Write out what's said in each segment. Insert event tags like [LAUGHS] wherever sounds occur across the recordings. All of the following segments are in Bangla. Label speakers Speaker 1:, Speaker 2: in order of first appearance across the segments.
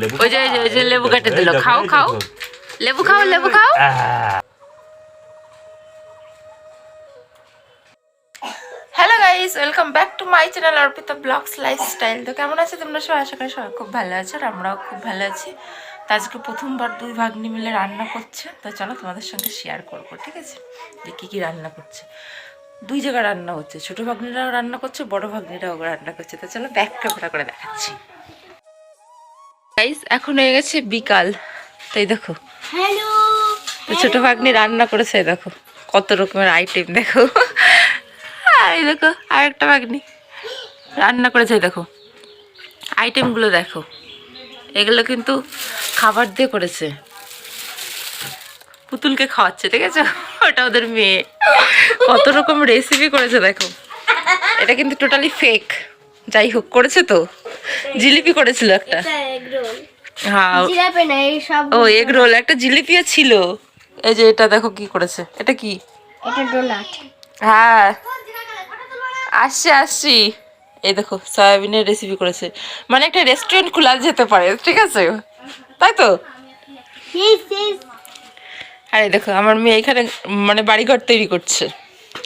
Speaker 1: লেবু
Speaker 2: ওই যে ওই যে ওই যে লেবু কেটে দিল খাও খাও। লেবু খাও লেবু খাও। Hello guys welcome back to my channel Arpita blogs lifestyle তো কেমন আছে তোমরা সবাই? আশা করি সবাই খুব ভালো আছো আর আমরাও খুব ভালো আছি। তো আজকে প্রথমবার দুই ভাগ্নি মিলে রান্না করছে। তো চলো তোমাদের সঙ্গে শেয়ার করব ঠিক আছে? যে কী কী রান্না করছে। দুই জায়গায় রান্না হচ্ছে। ছোটো ভাগ্নিরাও রান্না করছে বড় ভাগ্নিরাও রান্না করছে। তো চলো ব্যাক ক্যামেরা করে দেখাচ্ছি। গাইস এখন হয়ে গেছে বিকাল। তাই দেখো।
Speaker 3: হ্যালো
Speaker 2: ছোট ভাগ্নি রান্না করেছে দেখো। কত রকমের আইটেম দেখো। আর দেখো আর একটা ভাগ্নি রান্না করেছে দেখো। আইটেমগুলো দেখো। এগুলো কিন্তু খাবার দিয়ে করেছে। পুতুলকে খাওয়াচ্ছে ঠিক আছে ওটা ওদের মেয়ে। কত রকম রেসিপি করেছে দেখো। এটা কিন্তু টোটালি ফেক যাই হোক করেছে তো। জিলিপি করেছিল একটা। হ্যাঁ। ও এগ রোল একটা জিলিপিও ছিল। এই যে এটা দেখো কি করেছে। এটা কি?
Speaker 3: এটা ডোনাট
Speaker 2: হ্যাঁ। আসছি আসছি। এই দেখো সয়াবিনের রেসিপি করেছে। মানে একটা রেস্টুরেন্ট খোলা যেতে পারে ঠিক আছে? তাই তো? এই দেখো আমার মেয়ে এখানে মানে বাড়িঘর তৈরি করছে।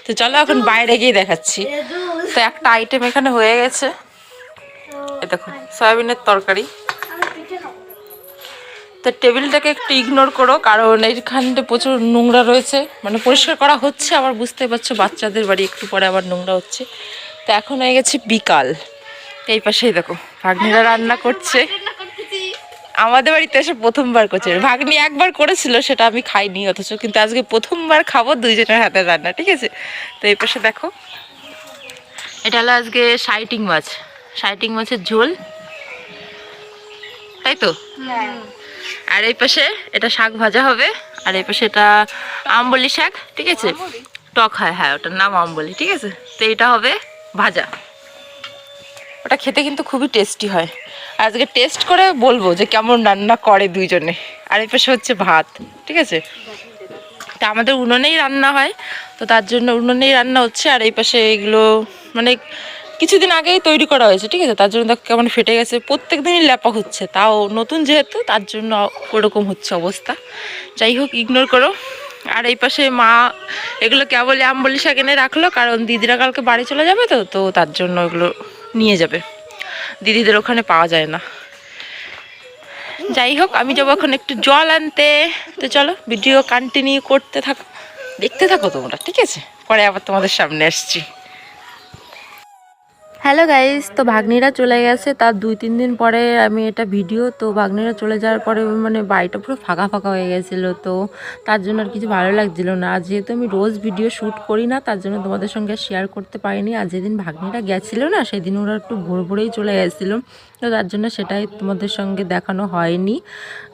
Speaker 2: তো চলো এখন বাইরে গিয়ে দেখাচ্ছি। তো একটা আইটেম এখানে হয়ে গেছে। দেখো, সয়াবিনের তরকারি। তো টেবিলটাকে একটু ইগনোর করো, কারণ এইখানটা প্রচুর নোংরা রয়েছে। মানে পরিষ্কার করা হচ্ছে, আবার বুঝতে পারছ বাচ্চাদের বাড়ি একটু পরে আবার নোংরা হচ্ছে। তো এখন হয়ে গেছে বিকাল। এই পাশেই দেখো, ভাগ্নিরা রান্না করছে। আমাদের বাড়িতে এসে প্রথমবার করছে। ভাগ্নি একবার করেছিল, সেটা আমি খাইনি অথচ, কিন্তু আজকে প্রথমবার খাব দুইজনের হাতে রান্না, ঠিক আছে? তো এই পাশে দেখো। এটা হলো আজকে সাইটিং মাছ। সাইটিং মাছের ঝোল। তাই তো? আর এই পাশে এটা শাক ভাজা হবে আর এই পাশে এটা আমবলি শাক ঠিক আছে? টক হয় হ্যাঁ ওটার নাম আমবলি ঠিক আছে? তো এটা হবে ভাজা। ওটা খেতে কিন্তু খুবই টেস্টি হয়। আর আজকে টেস্ট করে বলব যে কেমন রান্না করে দুইজনে। আর এই পাশে হচ্ছে ভাত ঠিক আছে? তা আমাদের উনুনেই রান্না হয় তো তার জন্য উনুনেই রান্না হচ্ছে আর এই পাশে এগুলো মানে কিছুদিন আগেই তৈরি করা হয়েছে, ঠিক আছে? তার জন্য দেখো কেমন ফেটে গেছে। প্রত্যেক দিনই ল্যাপা হচ্ছে, তাও নতুন যেহেতু, তার জন্য ওরকম হচ্ছে অবস্থা। যাই হোক ইগনোর করো। আর এই পাশে মা, এগুলো কেবল আমবলি শাক এনে রাখল, কারণ দিদিরা কালকে বাড়ি চলে যাবে তো তো তার জন্য এগুলো নিয়ে যাবে। দিদিদের ওখানে পাওয়া যায় না। যাই হোক, আমি যাব এখন একটু জল আনতে। তো চলো ভিডিও কন্টিনিউ করতে থাকো, দেখতে থাকো তোমরা, ঠিক আছে? পরে আবার তোমাদের সামনে আসছি। হ্যালো গাইস তো ভাগ্নিরা চলে গেছে। তার দুই, তিন দিন পরে আমি এটা ভিডিও তো ভাগ্নিরা চলে যাওয়ার পরে মানে বাড়িটা পুরো ফাঁকা ফাঁকা হয়ে গেছিল। তো তার জন্য আর কিছু ভালো লাগছিল না। যেহেতু আমি রোজ ভিডিও শ্যুট করি না, তার জন্য তোমাদের সঙ্গে শেয়ার করতে পারিনি। আর যেদিন ভাগ্নিরা গেছিল না, সেদিন ওরা একটু ভোর ভোরেই চলে গেছিল। তো তার জন্য সেটাই তোমাদের সঙ্গে দেখানো হয়নি।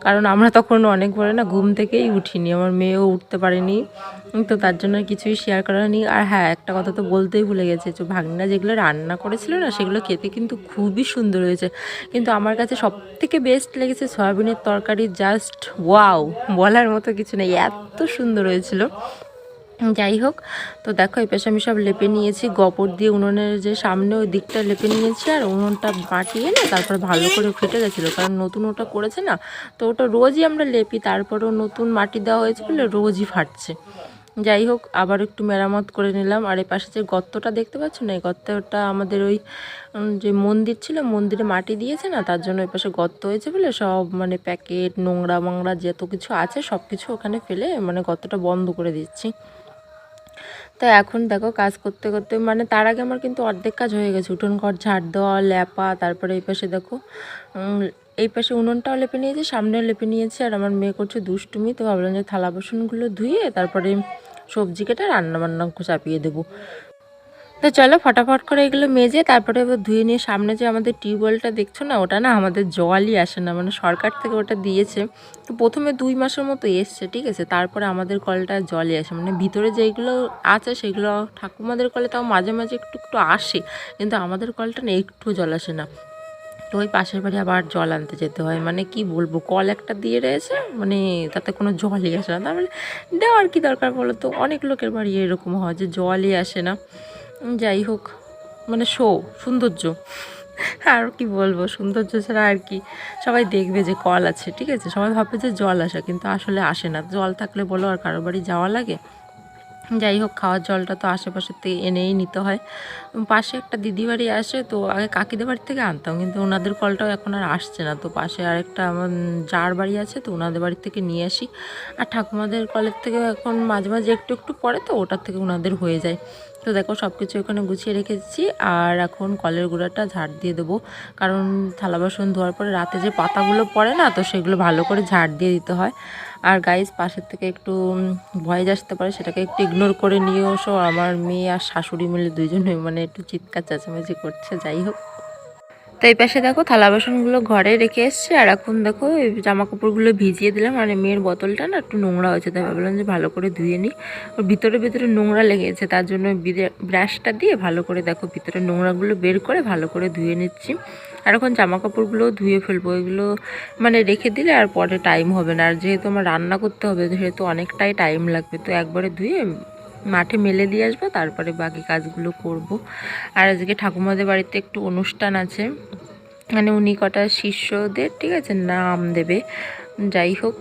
Speaker 2: কারণ আমরা তখন অনেক ভোরে না ঘুম থেকেই উঠিনি। আমার মেয়েও উঠতে পারেনি। তো তার জন্য কিছুই শেয়ার করা নেই। আর হ্যাঁ একটা কথা তো বলতেই ভুলে গেছে, যে ভাগ্না যেগুলো রান্না করেছিল না, সেগুলো খেতে কিন্তু খুবই সুন্দর হয়েছে। কিন্তু আমার কাছে সব থেকে বেস্ট লেগেছে সয়াবিনের তরকারি জাস্ট ওয়াও বলার মতো কিছু নেই, এত সুন্দর হয়েছিল। যাই হোক, তো দেখো, এই পাশে আমি সব লেপে নিয়েছি গপর দিয়ে উনুনের যে সামনে ওই দিকটা লেপে নিয়েছি, আর উনুনটা মাটিয়ে না তারপর ভালো করে ফেটে গেছিল, কারণ নতুন ওটা করেছে না, তো ওটা রোজই আমরা লেপি, তারপরেও নতুন মাটি দেওয়া হয়েছে বলে রোজই ফাটছে। যাই হোক, আবার একটু মেরামত করে নিলাম। আর এই পাশে যে গর্তটা দেখতে পাচ্ছ না, এই গর্তটা আমাদের ওই যে মন্দির ছিল, মন্দিরে মাটি দিয়েছে না, তার জন্য ওই পাশে গর্ত হয়েছে বলে সব মানে প্যাকেট, নোংরা মোংরা যত কিছু আছে সব কিছু ওখানে ফেলে মানে গর্তটা বন্ধ করে দিচ্ছি। তো এখন দেখো, কাজ করতে করতে মানে তার আগে আমার কিন্তু অর্ধেক কাজ হয়ে গেছে। উঠোন ঘর ঝাড় দেওয়া ল্যাপা, তারপরে এই পাশে দেখো এই পাশে উনুনটাও লেপে নিয়েছি, সামনেও লেপে নিয়েছি। আর আমার মেয়ে করছে দুষ্টুমি, তো ভাবলাম যে থালা বাসনগুলো ধুয়ে তারপরে সবজি কেটে রান্না বান্না চাপিয়ে দেবো। তো চলো ফটাফট করে এগুলো মেজে তারপরে এবার ধুয়ে নিয়ে সামনে যে আমাদের টিউবওয়েলটা দেখছ না, ওটা না আমাদের জলই আসে না মানে সরকার থেকে ওটা দিয়েছে। তো প্রথমে দুই মাসের মতো এসছে, ঠিক আছে? তারপরে আমাদের কলটা জলই আসে মানে ভিতরে যেগুলো আছে সেগুলো ঠাকুমাদের কলে তাও মাঝে মাঝে একটু একটু আসে, কিন্তু আমাদের কলটা না একটু জল আসে না। তো ওই পাশের বাড়ি আবার জল আনতে যেতে হয়। মানে কি বলব, কল একটা দিয়ে রয়েছে মানে তাতে কোনো জলই আসে না। তার মানে দেওয়ার কি দরকার বলো তো? অনেক লোকের বাড়ি এরকম হয় যে জলই আসে না। যাই হোক মানে শো, সৌন্দর্য। আর কি বলব, সৌন্দর্য ছাড়া আর কি। সবাই দেখবে যে কল আছে, ঠিক আছে? সবাই ভাববে যে জল আসে, কিন্তু আসলে আসে না। জল থাকলে বলো আর কারও বাড়ি যাওয়া লাগে? যাই হোক, খাওয়ার জলটা তো আশেপাশের থেকে এনেই নিতে হয়। পাশে একটা দিদি বাড়ি আসে, তো আগে কাকিদের বাড়ি থেকে আনতাম, কিন্তু ওনাদের কলটাও এখন আর আসছে না। তো পাশে আরেকটা আমার যার বাড়ি আছে, তো ওনাদের বাড়ি থেকে নিয়ে আসি। আর ঠাকুমাদের কলের থেকে এখন মাঝে মাঝে একটু একটু পরে তো ওটার থেকে ওনাদের হয়ে যায়। তো দেখো সব কিছু এখানে গুছিয়ে রেখেছি আর এখন কলের গুঁড়াটা ঝাড় দিয়ে দেবো। কারণ থালা বাসন ধোয়ার পরে রাতে যে পাতাগুলো পড়ে না, তো সেগুলো ভালো করে ঝাড় দিয়ে দিতে হয়। আর গাইজ পাশের থেকে একটু ভয় আসতে পারে, সেটাকে একটু ইগনোর করে নিয়ে এসো আমার মেয়ে আর শাশুড়ি মিলে দুইজনে মানে একটু চিৎকার, চেঁচামেচি করছে, যাই হোক। তো এই পাশে দেখো থালা বাসনগুলো ঘরে রেখে এসছে, আর এখন দেখো এই জামা কাপড়গুলো ভিজিয়ে দিলাম মানে মেয়ের বোতলটা না একটু নোংরা হয়েছে, তাই ভাবলাম যে ভালো করে ধুয়ে নিই। ওর ভিতরে ভিতরে নোংরা লেগেছে, তার জন্য ব্রাশটা দিয়ে ভালো করে দেখো ভিতরে নোংরাগুলো বের করে ভালো করে ধুয়ে নিচ্ছি। আর এখন জামা কাপড়গুলো ধুয়ে ফেলব, এগুলো মানে রেখে দিলে আর পরে টাইম হবে না, আর যেহেতু আমার রান্না করতে হবে, সেহেতু অনেকটাই টাইম লাগবে, তো একবারে ধুয়ে মাঠে মেলে দিয়ে আসব, তারপরে বাকি কাজগুলো করব। আর আজকে ঠাকুমাদের বাড়িতে একটু অনুষ্ঠান আছে। মানে উনি কটা শিষ্যদের, ঠিক আছে, নাম দেবে। যাই হোক,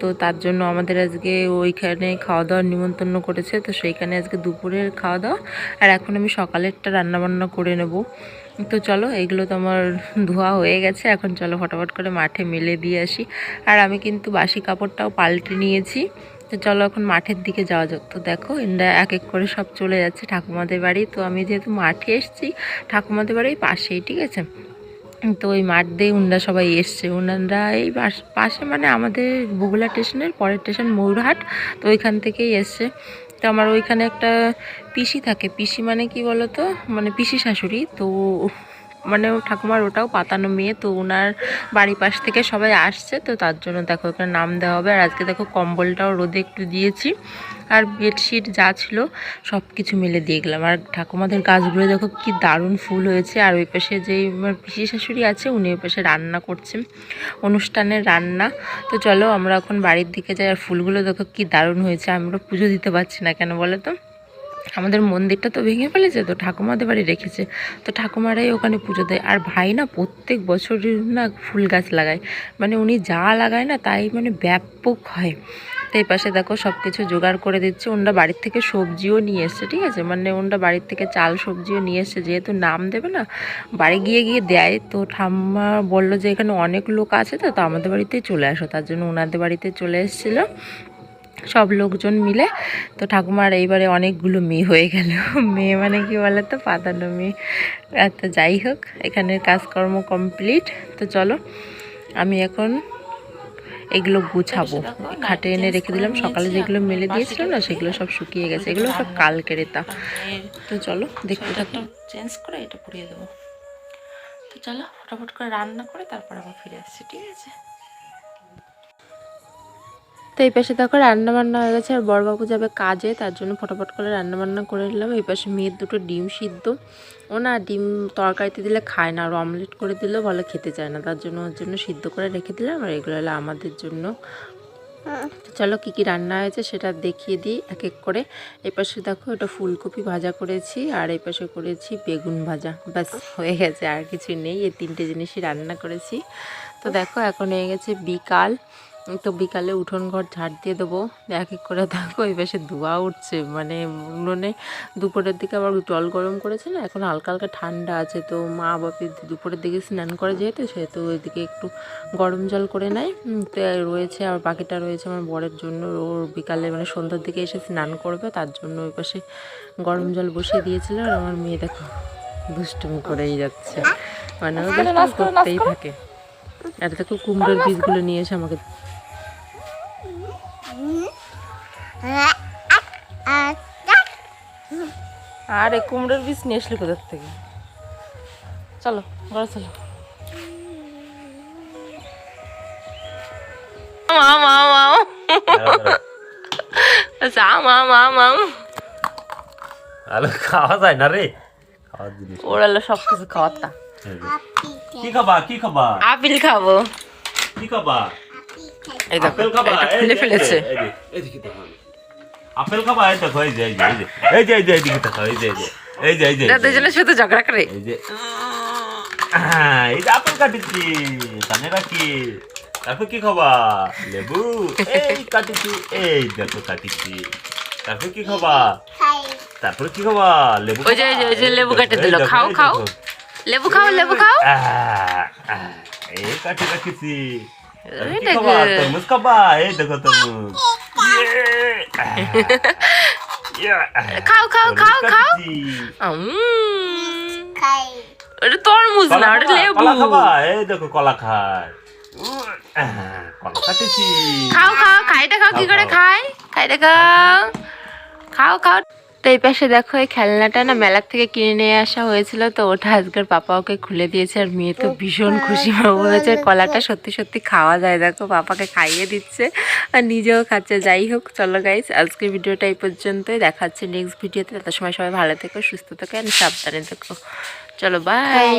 Speaker 2: তো তার জন্য আমাদের আজকে ওইখানে খাওয়া দাওয়ার নিমন্ত্রণ করেছে, তো সেইখানে আজকে দুপুরের খাওয়া দাওয়া আর এখন আমি সকালেরটা রান্নাবান্না করে নেব। তো চলো, এগুলো তো আমার ধোয়া হয়ে গেছে, এখন চলো ফটাফট করে মাঠে মেলে দিয়ে আসি। আর আমি কিন্তু বাসি কাপড়টাও পাল্টে নিয়েছি। তো চলো এখন মাঠের দিকে যাওয়া যাক। তো দেখো এনরা এক এক করে সব চলে যাচ্ছে ঠাকুমাদের বাড়ি। তো আমি যেহেতু মাঠে এসেছি, ঠাকুমাদের বাড়ির পাশেই, ঠিক আছে? তো ওই মাঠ দিয়ে উনরা সবাই এসছে। উনারা এই পাশে মানে আমাদের বগুলা স্টেশনের পরের স্টেশন ময়ূরহাট, তো ওইখান থেকেই এসছে। তো আমার ওইখানে একটা পিসি থাকে। পিসি মানে কি বলতো? মানে পিসি শাশুড়ি। তো মানে ঠাকুমার ওটাও পাতানো মেয়ে, তো ওনার বাড়ির পাশ থেকে সবাই আসছে, তো তার জন্য দেখো ওখানে নাম দেওয়া হবে। আর আজকে দেখো কম্বলটাও রোদে একটু দিয়েছি। আর বেডশিট যা ছিল সব কিছু মিলে দিয়ে গেলাম। আর ঠাকুমাদের গাছগুলো দেখো কি দারুণ ফুল হয়েছে। আর ওই পাশে যেই আমার পিসি শাশুড়ি আছে, উনি ওই পাশে রান্না করছেন, অনুষ্ঠানের রান্না। তো চলো আমরা এখন বাড়ির দিকে যাই। আর ফুলগুলো দেখো কি দারুণ হয়েছে। আমরা পুজো দিতে পারছি না কেন বলো তো? আমাদের মন্দিরটা তো ভেঙে ফেলেছে তো ঠাকুমাদের বাড়ি রেখেছে। তো ঠাকুমারাই ওখানে পুজো দেয়। আর ভাই না প্রত্যেক বছর না ফুল গাছ লাগায়। মানে উনি যা লাগায় না তাই মানে ব্যাপক হয়। তো পাশে দেখো সব কিছু জোগাড় করে দিচ্ছে। ওনরা বাড়ির থেকে সবজিও নিয়ে এসছে, ঠিক আছে? মানে ওনরা বাড়ির থেকে চাল, সবজিও নিয়ে এসছে। যেহেতু নাম দেবে না, বাড়ি গিয়ে গিয়ে দেয়। তো ঠাম্মা বলল যে এখানে অনেক লোক আছে তো তো আমাদের বাড়িতেই চলে আসো। তার জন্য ওনাদের বাড়িতে চলে এসেছিল সব লোকজন মিলে। তো ঠাকুমার এইবারে অনেকগুলো মেয়ে হয়ে গেল। [LAUGHS] মেয়ে মানে কি বলে তো পাতানো মেয়ে। তো যাই হোক এখানের কাজকর্ম কমপ্লিট তো চলো, আমি এখন এগুলো গুছাবো। খাটে এনে রেখে দিলাম। সকালে যেগুলো মেলে দিয়েছিলাম না, সেগুলো সব শুকিয়ে গেছে। এগুলো সব কালকের এটা তো। চলো, দেখতে চেঞ্জ করে এটা পুড়িয়ে দেবো। তো চলো, ফটাফট করে রান্না করে তারপর আবার ফিরে আসছি, ঠিক আছে? তো এই পাশে দেখো রান্না বান্না হয়ে গেছে, আর বড়বাবু যাবে কাজে, তার জন্য ফটাফট করে রান্না বান্না করে নিলাম। এই পাশে মেয়ের দুটো ডিম সিদ্ধ। ও না ডিম তরকারিতে দিলে খায় না, আর অমলেট করে দিলেও ভালো খেতে চায় না। তার জন্য ওর জন্য সিদ্ধ করে রেখে দিলাম, আর এগুলো হলো আমাদের জন্য। চলো কী কী রান্না হয়েছে সেটা দেখিয়ে দিই এক এক করে। এই পাশে দেখো এটা ফুলকপি ভাজা করেছি, আর এই পাশে করেছি বেগুন ভাজা। ব্যাস, হয়ে গেছে, আর কিছু নেই, এই তিনটে জিনিসই রান্না করেছি। তো দেখো এখন হয়ে গেছে বিকাল। তো বিকালে উঠোন ঘর ঝাড় দিয়ে দেবো। এক এক করে দেখো এই পাশে ধোয়া উঠছে। মানে উনুনে দুপুরের দিকে আবার জল গরম করেছে না এখন হালকা হালকা ঠান্ডা আছে। তো মা বাপি দুপুরের দিকে স্নান করে যেহেতু সেহেতু ওইদিকে একটু গরম জল করে নেয়। তো রয়েছে আর বাকিটা রয়েছে আমার বরের জন্য। ওর বিকালে মানে সন্ধ্যার দিকে এসে স্নান করবে তার জন্য ওই পাশে গরম জল বসিয়ে দিয়েছিল। আর আমার মেয়ে দেখো দুষ্টুমি করেই যাচ্ছে। মানে করতেই থাকে। আর দেখো কুমড়োর বীজগুলো নিয়ে এসে আমাকে আরে কুমড়োর বীজ নিয়ে আসলে কোথার থেকে? চলো ঘরে চলো।
Speaker 1: আলো খাওয়া যায় না রে। খাওয়ার জিনিস।
Speaker 2: ওরালো সব কিছু খাওয়াতা
Speaker 1: এই কি খাবা কি খাবা?
Speaker 2: আপেল খাব।
Speaker 1: কি খাবা?
Speaker 2: এই দেখো
Speaker 1: আপেল খাবা এই
Speaker 2: খুলে ফেলেছে
Speaker 1: দেখো আপেল খাবা এই দেখো এই যে এই যে এই যে এই যে এই যে এই যে এই যে এই যে এই যে
Speaker 2: এরা দুজনের সাথে ঝগড়া করে
Speaker 1: এই যে এই যে আপেল কাটিছি কানে রাখি তারপর কি খাবা লেবু এই কাটিছি এই দেখো কাটিছি তারপর কি খাবা তারপর কি খাবা লেবু
Speaker 2: ওই যে, ওই যে? লেবু কেটে দিল। খাও, খাও। লেবু খাও লেবু খাও
Speaker 1: এই কাটে রাখিছি কি
Speaker 2: এটা
Speaker 1: খাবা
Speaker 2: good.
Speaker 1: তরমুজ খাবা এই দেখো তরমুজ
Speaker 2: খাও, খাও, খাও, খাও।
Speaker 3: খাই
Speaker 2: তরমুজ না
Speaker 1: কলা
Speaker 2: ওটা
Speaker 1: খাবা?
Speaker 2: লেবু
Speaker 1: কলা খাবা এই দেখো কলা খায়
Speaker 2: খাও খাও খাইটা খাও কি করে। খায় খাইটা খাও খাও খাও তো এই পাশে দেখো এই খেলনাটা না মেলার থেকে কিনে নিয়ে আসা হয়েছিল তো ওটা আজকের পাপা ওকে খুলে দিয়েছে আর মেয়ে তো ভীষণ খুশি হয়েছে কলাটা সত্যি সত্যি খাওয়া যায়। দেখো পাপাকে খাইয়ে দিচ্ছে আর নিজেও খাচ্ছে। যাই হোক চলো গাইস আজকের ভিডিওটা এই পর্যন্তই। দেখাচ্ছে নেক্সট ভিডিওতে তত সময় সবাই ভালো থেকো সুস্থ থেকো আর সাবধানে থেকো। চলো বাই